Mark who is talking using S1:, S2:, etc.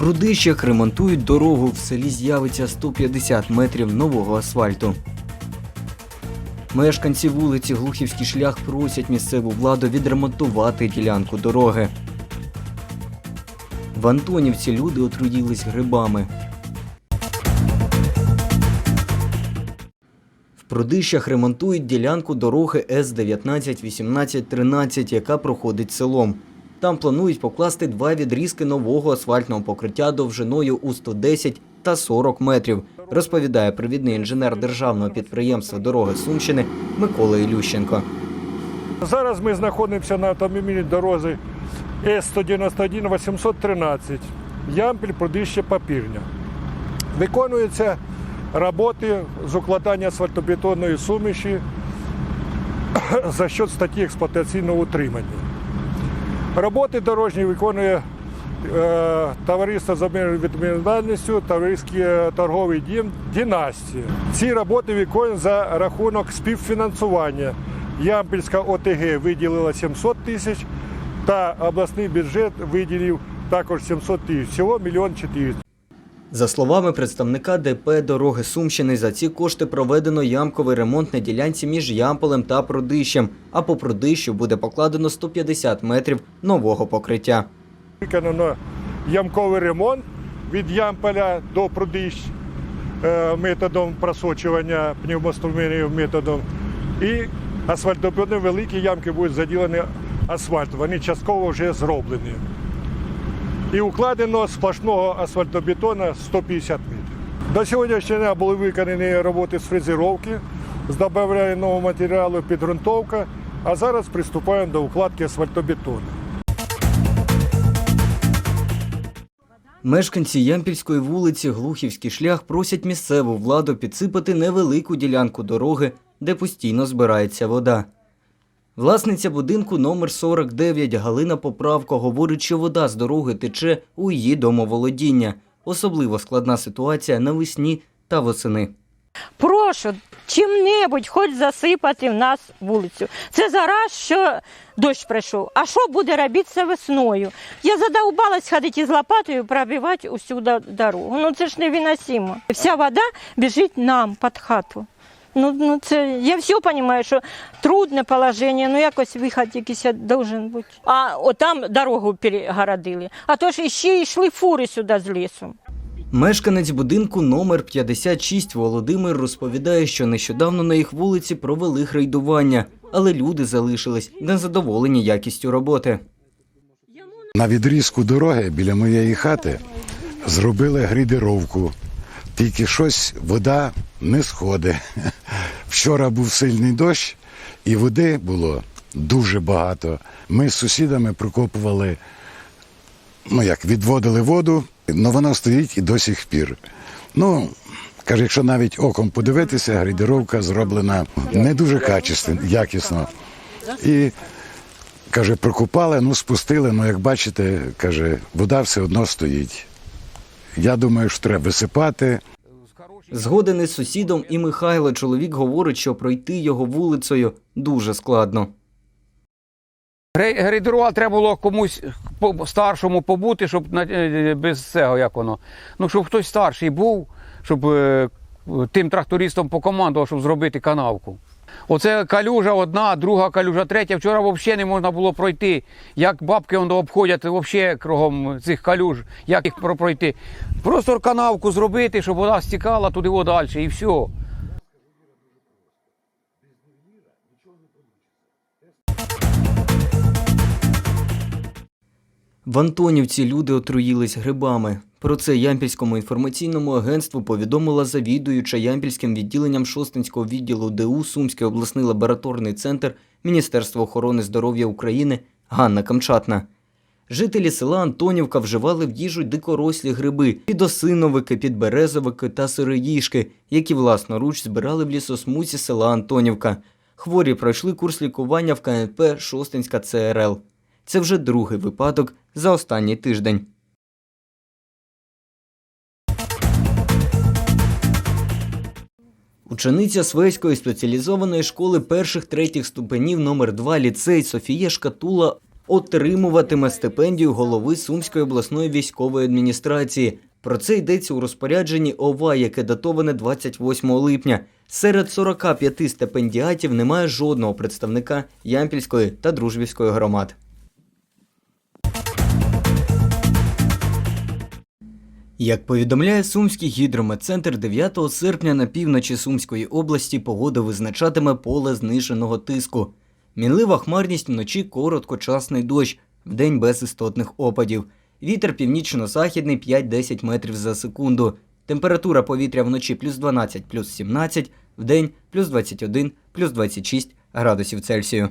S1: Прудищах ремонтують дорогу. В селі з'явиться 150 метрів нового асфальту. Мешканці вулиці Глухівський шлях просять місцеву владу відремонтувати ділянку дороги. В Антонівці люди отруїлись грибами. В Прудищах ремонтують ділянку дороги С-19 18 13, яка проходить селом. Там планують покласти два відрізки нового асфальтного покриття довжиною у 110 та 40 метрів, розповідає провідний інженер державного підприємства Дороги Сумщини Микола Ілющенко.
S2: Зараз ми знаходимося на автомобільній дорозі С-191 813 Ямпіль, Продище, Папірня. Виконуються роботи з укладання асфальтобетонної суміші за счет статті експлуатаційного утримання. Роботи дорожні виконує е, товариство з обмеженою відповідальністю, товариський е, торговий дім Дінастія. Ці роботи виконують за рахунок співфінансування. Ямпільська ОТГ виділила 700 тисяч, та обласний бюджет виділив також 700 тисяч. Всього мільйон 400.
S1: За словами представника ДП Дороги Сумщини, за ці кошти проведено ямковий ремонт на ділянці між Ямполем та Продищем, а по Продищу буде покладено 150 метрів нового покриття.
S2: Виконано ямковий ремонт від Ямполя до Прудищ е, методом просочування пневмоструменів методом. І асфальтобетонні великі ямки будуть заділені асфальтом. Вони частково вже зроблені. І укладено сплошного асфальтобетона 150 метрів. До сьогоднішнього дня були виконані роботи з фрезеровки, з нового матеріалу підґрунтовка, а зараз приступаємо до укладки асфальтобетону.
S1: Мешканці Ямпільської вулиці Глухівський шлях просять місцеву владу підсипати невелику ділянку дороги, де постійно збирається вода. Власниця будинку номер 49 Галина Поправко говорить, що вода з дороги тече у її домоволодіння. Особливо складна ситуація навесні та восени.
S3: Прошу чим-небудь хоч засипати в нас вулицю. Це зараз, що дощ прийшов. А що буде робитися весною? Я задовбалась ходити з лопатою пробивати усю дорогу. Ну це ж невиносимо. Вся вода біжить нам під хату. Ну, ну це я все розумію, що трудне положення, ну якось вихід якийсь должен бути. А отам дорогу перегородили. А то ж іще йшли фури сюди з лісу.
S1: Мешканець будинку номер 56 Володимир розповідає, що нещодавно на їх вулиці провели грейдування, але люди залишились незадоволені якістю роботи.
S4: На відрізку дороги біля моєї хати зробили грейдеровку. Тільки щось вода не сходить. Вчора був сильний дощ, і води було дуже багато. Ми з сусідами прокопували, ну як, відводили воду, але вона стоїть і до сих пір. Ну, каже, якщо навіть оком подивитися, грейдеровка зроблена не дуже качественно, якісно. І Каже, прокопали, ну спустили, ну як бачите, каже, вода все одно стоїть. Я думаю, що треба висипати.
S1: Згоден із сусідом і Михайло чоловік говорить, що пройти його вулицею дуже складно.
S5: Грей- Грейдерувати треба було комусь старшому побути, щоб е, без цього, як воно. Ну, щоб хтось старший був, щоб е, тим трактористом покомандував, щоб зробити канавку. Оце калюжа одна, друга калюжа, третя. Вчора взагалі не можна було пройти. Як бабки воно обходять взагалі кругом цих калюж, як їх про- пройти. Просто канавку зробити, щоб вода стікала туди далі, і все.
S1: В Антонівці люди отруїлись грибами. Про це Ямпільському інформаційному агентству повідомила завідуюча Ямпільським відділенням Шостинського відділу ДУ Сумський обласний лабораторний центр Міністерства охорони здоров'я України Ганна Камчатна. Жителі села Антонівка вживали в їжу дикорослі гриби, підосиновики, підберезовики та сироїшки, які власноруч збирали в лісосмузі села Антонівка. Хворі пройшли курс лікування в КНП Шостинська ЦРЛ. Це вже другий випадок за останній тиждень. Учениця Свейської спеціалізованої школи перших третіх ступенів номер 2 ліцей Софія Шкатула отримуватиме стипендію голови Сумської обласної військової адміністрації. Про це йдеться у розпорядженні ОВА, яке датоване 28 липня. Серед 45 стипендіатів немає жодного представника Ямпільської та Дружбівської громад. Як повідомляє Сумський гідрометцентр, 9 серпня на півночі Сумської області погода визначатиме поле зниженого тиску. Мінлива хмарність вночі короткочасний дощ, вдень без істотних опадів. Вітер північно-західний 5-10 метрів за секунду. Температура повітря вночі плюс 12, плюс 17, вдень плюс 21, плюс 26 градусів Цельсію.